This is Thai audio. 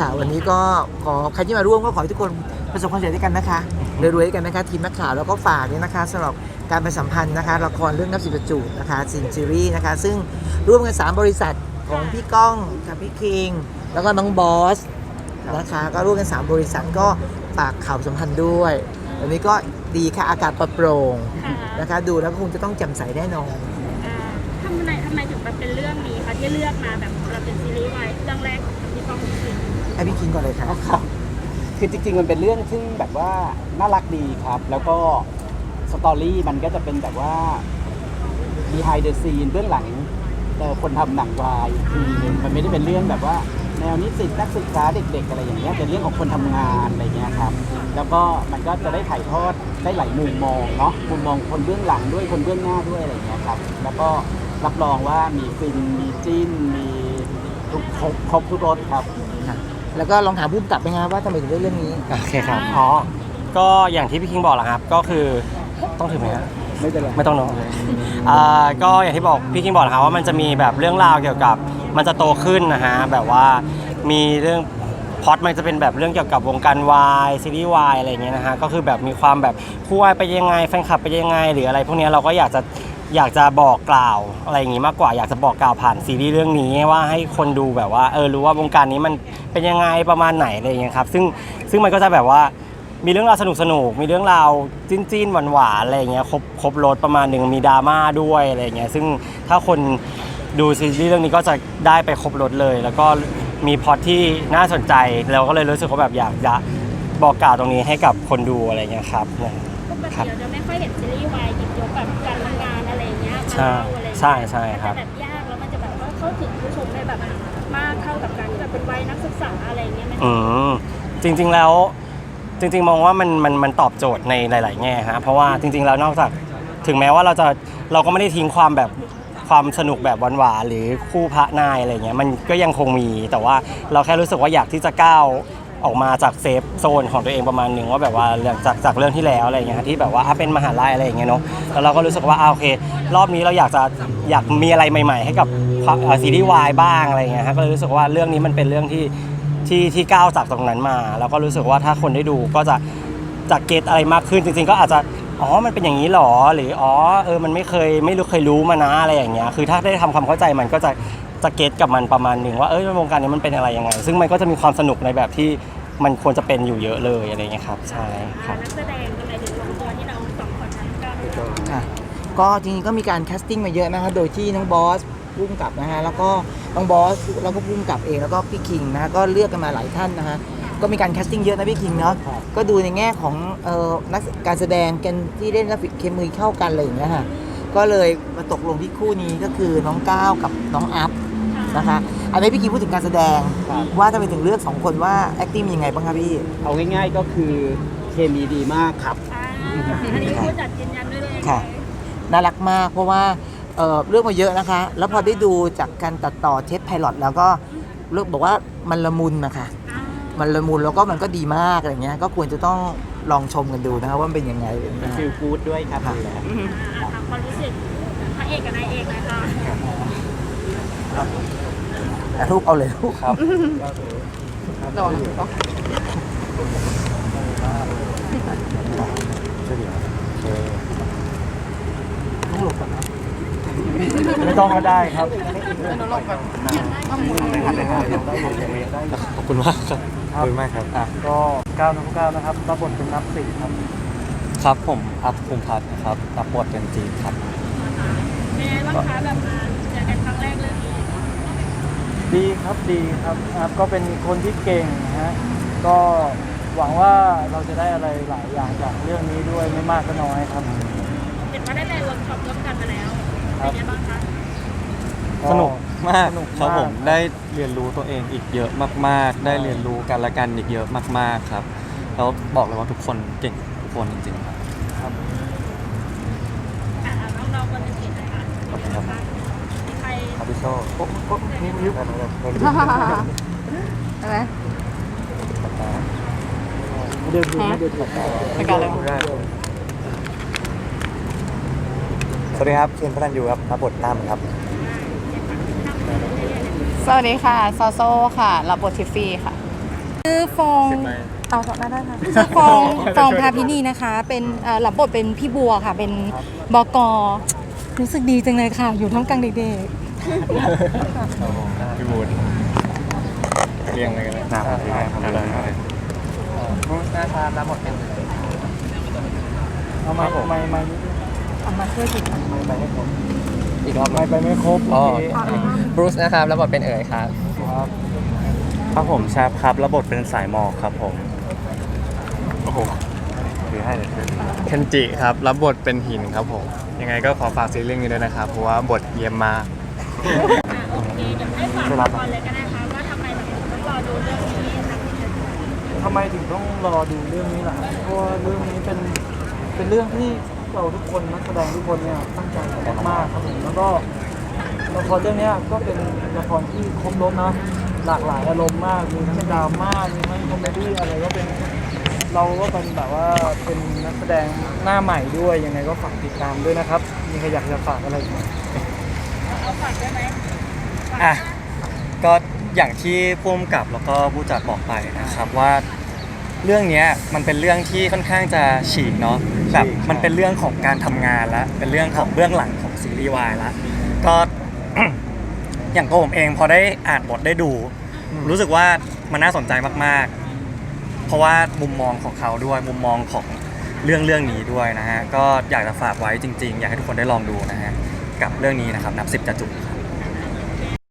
ค่ะ วันนี้ก็ขอใครที่มาร่วมก็ขอให้ทุกคนประสบความสำเร็จด้วยกันนะคะรวยๆด้วยกันนะคะทีมนักข่าวแล้วก็ฝากเนี่ยนะคะสำหรับการประสัมพันธ์นะคะละครเรื่องนับสิบประจูดนะคะซินซีรีส์นะคะ ซึ่งร่วมกัน 3 บริษัทของพี่ก้องกับพี่คิง แล้วก็น้องบอสนะคะก็ร่วมกัน 3 บริษัทก็ฝากข่าวสัมพันธ์ด้วยวันนี้ก็ดีค่ะอากาศปลอดโปร่งค่ะนะคะ ดูแล้วก็คงจะต้องแจ่มใสแน่นอน ทำไมทำไมถึงแบบเป็นเรื่องนี้คะที่เลือกมาแบบเราเป็นซีรีส์วายเรื่องแรกพี่ก้องจริงให้พี่คิงก่อนเลยค่ะครับคือจริงๆมันเป็นเรื่องที่แบบว่าน่ารักดีครับ แล้วก็สตอรี่มันก็จะเป็นแบบว่า behind the scene เบื้องหลังเอ่อคนทำหนังวายทีนึงมันไม่ได้เป็นเรื่องแบบว่า แนวนิสิตนักศึกษาเด็ก ๆ อะไรอย่างเงี้ยเป็นเรื่องของคนทำงานอะไรเงี้ยครับ แล้วก็มันก็จะได้ถ่ายทอดได้หลายมุมมองเนาะมุมมองคนเบื้องหลังด้วยคนเบื้องหน้าด้วยอะไรเงี้ยครับ แล้วก็ รับรองว่ามีฟินมีจิ้นมีทุกครบครบทุกรสครับค่ะแล้วก็ลองถามผู้กำกับไปงานว่าทำไมถึงเลือกเรื่องนี้ โอเคครับอ๋อก็อย่างที่พี่คิงบอกแหละครับ ก็คือต้องถือไหมครับ ไม่เป็นไรไม่ต้องเนอะอ่าก็อย่างที่บอกพี่คิงบอกนะครับว่ามันจะมีแบบเรื่องราวเกี่ยวกับ มันจะโตขึ้นนะฮะแบบว่ามีเรื่องพล็อตมันจะเป็นแบบเรื่องเกี่ยวกับวงการวายซีรีส์วายอะไรอย่างเงี้ยนะฮะก็คือแบบมีความแบบคู่วายไปยังไงแฟนคลับไปยังไง หรืออะไรพวกเนี้ยเราก็อยากจะ อยากจะบอกกล่าวอะไรอย่างงี้มากกว่าอยากจะบอกกล่าวผ่านซีรีส์เรื่องนี้ว่าให้คนดูแบบว่าเออรู้ว่าวงการนี้มันเป็นยังไงประมาณไหนอะไรอย่างเงี้ยครับซึ่งซึ่งมันก็จะแบบว่ามีเรื่องราวสนุกสนุกมีเรื่องราวจิ้นจิ้นหวานหวานอะไรอย่างเงี้ยครบครบรถประมาณหนึ่งมีดราม่าด้วยอะไรอย่างเงี้ยซึ่งถ้าคนดูซีรีส์เรื่องนี้ก็จะได้ไปครบรถเลย แล้วก็มีพอตที่น่าสนใจเราก็เลยรู้สึกว่าแบบอยากจะบอกกล่าวตรงนี้ให้กับคนดูอะไรเงี้ยครับเนี่ยๆปกครัติบเราจะไม่ค่อยเห็นซีรีส์วายหยิบยกแบบการทำงาน ใช่เล่าอะไรอย่างเงี้ยใช่ใช่ครับมันจะแบบยากแล้วมันจะแบบว่าเข้าถึงผู้ชมได้แบบมากเท่ากับการที่แบบเป็นวัยนักศึกษาอะไรอย่างเงี้ยไหมคะอืมจริง ๆแล้วจริง ๆ มองว่ามันมันมันตอบโจทย์ในหลาย ๆ แง่ฮะเพราะว่าจริง ๆ แล้วนอกจากถึงแม้ว่าเราจะเราก็ไม่ได้ทิ้งความแบบความสนุกแบบหวานๆหรือคู่พระนายอะไรเงี้ยมันก็ยังคงมีแต่ว่าเราแค่รู้สึกว่าอยากที่จะก้าว ออกมาจากเซฟโซนของตัวเองประมาณหนึ่งว่าแบบว่าจากจากเรื่องที่แล้วอะไรเงี้ยที่แบบว่าเป็นมหาลัยอะไรอย่างเงี้ยเนาะแล้วเราก็รู้สึกว่าอะโอเค รอบนี้เราอยากจะอยากมีอะไรใหม่ ๆ ให้กับซีรีส์วายบ้างอะไรเงี้ยฮะก็เลยรู้สึกว่าเรื่องนี้มันเป็นเรื่องที่ที่ที่ก้าวจากตรงนั้นมา แล้วก็รู้สึกว่าถ้าคนได้ดูก็จะจะเก็ตอะไรมากขึ้นจริง ๆ ก็อาจจะอ๋อ มันเป็นอย่างนี้หรอ หรือ อ๋อ เออ มันไม่เคย ไม่รู้ เคยรู้มานะ อะไรอย่างเงี้ย คือถ้าได้ทำความเข้าใจมันก็จะ จะเก็ตกับมันประมาณหนึ่งว่าเอ้ยวงการนี้มันเป็นอะไรยังไง ซึ่งมันก็จะมีความสนุกในแบบที่มันควรจะเป็นอยู่เยอะเลยอะไรเงี้ยครับใช่ครับนักแสดงทำไมถึงลงตัวที่เราสองคนนั้นก็ค่ะก็จริงๆก็มีการแคสติ้งมาเยอะนะคะโดยที่น้องบอสพุ่มกับนะฮะแล้วก็น้องบอสแล้วก็พุ่มกับเองแล้วก็พี่คิงนะฮะก็เลือกกันมาหลายท่านนะฮะก็มีการแคสติ้งเยอะนะพี่คิงเนาะครับก็ดูในแง่ของเอ่อนักการแสดงกันที่เล่นแล้วเคมีเข้ากันอะไรอย่างเงี้ยค่ะก็เลยมาตกลงที่คู่นี้ก็คือน้องก้าวกับน้องอัพ นะคะ อันนี้พี่คิงพูดถึงการแสดง ครับ ว่าทำไมถึงเลือกสองคนว่า acting เป็นยังไงบ้างคะพี่เอาง่ายๆก็คือเคมีดีมากครับ อ่าอันนี้ผู้จัดยืนยันด้วยเลยค่ะ น่ารักมากเพราะว่าเอ่อเรื่องมาเยอะนะคะ แล้วพอได้ดูจากการตัดต่อเทปไพลอตแล้วก็เลือกบอกว่ามันละมุนนะคะอ่ามันละมุนแล้วก็มันก็ดีมากอะไรเงี้ยก็ควรจะต้องลองชมกันดูนะครับว่ามันเป็นยังไงนะฮะฟิลกู๊ดด้วยครับครับดูแล้วอ่าถามความรู้สึกพระเอกกับนายเอกหนะคะ อะลูกเอาเลยลูกครับไม่ต้องก็ได้ครับขอบคุณมากครับขอบคุณมากครับก็ก้าวน้ำก้าวนะครับรับบทเป็นนับสี่ครับ ครับผมอัพภูมิพัฒน์นะครับรับบทเป็นจีนครับเป็นไงบ้างคะแบบมาเจอกันครั้งแรกเรื่องนี้ ดีครับดีครับครับก็เป็นคนที่เก่งนะฮะก็หวังว่าเราจะได้อะไรหลายอย่างจากเรื่องนี้ด้วยไม่มากก็น้อยครับ เห็นว่าได้ไปเวิร์กช็อปร่วมกันมาแล้วครัเป็นบไงบ้างคะสนุกมากสนุกครับมากผมได้เรียนรู้ตัวเองอีกเยอะมากๆ ได้เรียนรู้กันและกันอีกเยอะมากๆครับแล้วบอกเลยว่าทุกคนเก่งทุกคนจริงๆครับ อ่าน้องๆคนอื่นๆนะคะ ขอบคุณครับ มีใคร ครับพี่โซ่ อะไรเดินดูไม่เดินดูไม่กล้าเลยสวัสดีครับเคนพลันยูครับรับบทตั้มครับ สวัสดีค่ะซอโซ่ค่ะรับบททิฟฟี่ค่ะชื่อฟองเอาต่อได้ค่ะชื่อฟองฟองพาพินีนะคะ เป็นเอ่อรับบทเป็นพี่บัวค่ะ เป็นบกรู้สึกดีจังเลยค่ะ อยู่ท่ามกลางเด็ก พี่บูนเรียงเลยกันเลยนะครับพี่แม่ทำอะไรนะครับรับบทเป็นเอาไม้ไม้ไม้นิดนึงเอามาช่วยจิตไม้ไปให้ครบอีกรอบไม้ไปไม่ครบอ๋อ โอเคบรูซนะครับแล้วบทเป็นเอ๋ยครับครับครับผมชาบครับระบบเป็นสายหมอกครับผม โอ้โหถือให้เลยเคนจิครับ รับบทเป็นหินครับผม ยังไงก็ขอฝากซีรีส์เรื่องนี้ด้วยนะครับ เพราะว่าบทเยี่ยมมาก โอเคเดี๋ยวให้ฝากละครเลยก็ได้ค่ะว่าทำไมถึงต้องรอดูเรื่องนี้นักที่จะทำไมถึงต้องรอดูเรื่องนี้ล่ะเพราะว่าเรื่องนี้เป็นเป็นเรื่องที่เราทุกคนนักแสดงทุกคนเนี่ยตั้งใจกันมากครับผมแล้วก็ละครเรื่องเนี้ยก็เป็นละครที่ครบรถนะหลากหลายอารมณ์มากมีทั้งดราม่ามีทั้งคอมเมดี้อะไรก็เป็นเราก็เป็นแบบว่าเป็นนักแสดงหน้าใหม่ด้วยยังไงก็ฝากติดตามด้วยนะครับมีใครอยากจะฝากอะไรอีกไหม เอาฝากได้ไหมอะก็อย่างที่พุ่มกับแล้วก็ผู้จัดบอกไปนะครับว่าเรื่องเนี้ยมันเป็นเรื่องที่ค่อนข้างจะฉีกเนาะแบบมันเป็นเรื่องของการทำงานละเป็นเรื่องของเบื้องหลังของซีรีส์วายละก็ อย่างตัวผมเองพอได้อ่านบทได้ดู รู้สึกว่ามันน่าสนใจมากๆ เพราะว่ามุมมองของเขาด้วยมุมมองของเรื่องเรื่องนี้ด้วยนะฮะก็อยากจะฝากไว้จริง ๆ อยากให้ทุกคนได้ลองดูนะฮะ กับเรื่องนี้นะครับนับสิบจะจุครับ